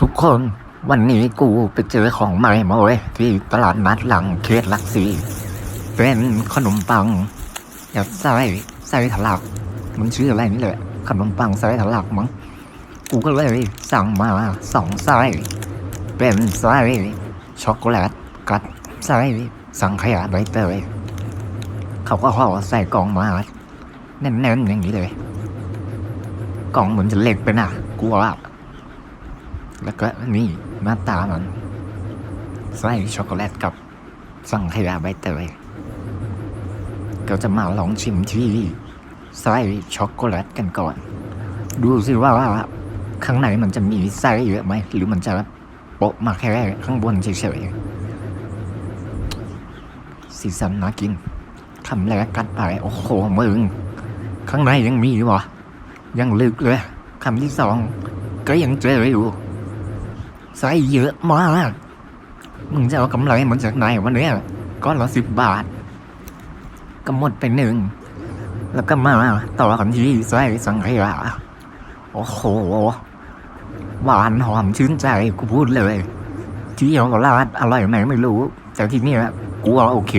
ทุกคนวันนี้กูไปเจอของใหม่มาเว้ยที่ตลาดนัดหลังเขตหลักสี่เป็นขนมปังยัดไส้ไส้ทะลัก มันชื่ออะไรนี่แหละขนมปังไส้ทะลักมั้งกูก็เลยสั่งมาสองไส้เป็นไส้ช็อกโกแลตกับไส้สังขยาใบเตยเขาก็ห่อใส่กล่องมาแน่นๆอย่างนี้เลย กล่องเหมือนจะเล็กไปนะกูว่า แล้วก็นี่หน้าตามันไส้ช็อกโกแลตกับสังขยาใบเตยก็จะมาลองชิมที่ไส้ช็อกโกแลตกันก่อน ดูสิว่าข้างในมันจะมีไส้เยอะไหม หรือมันจะโปะมาแค่ข้างบนเฉยๆสีสันน่ากินคำแรกกัดไป โอ้โหมึง ข้างในยังมีอยู่วะยังลึกเลยคำที่สองก็ยังเจออยู่ ไส้เยอะมาก มึงจะเอากำไรมันจากไหนวันนี้ก้อนละสิบบาท ก็หมดไปหนึ่ง แล้วก็มาต่อกันที่ไส้สังขยาโอ้โห หวานหอมชื่นใจกูพูดเลย ที่เยาวราชอร่อยไหมไม่รู้ แต่ที่นี่กูว่าโอเค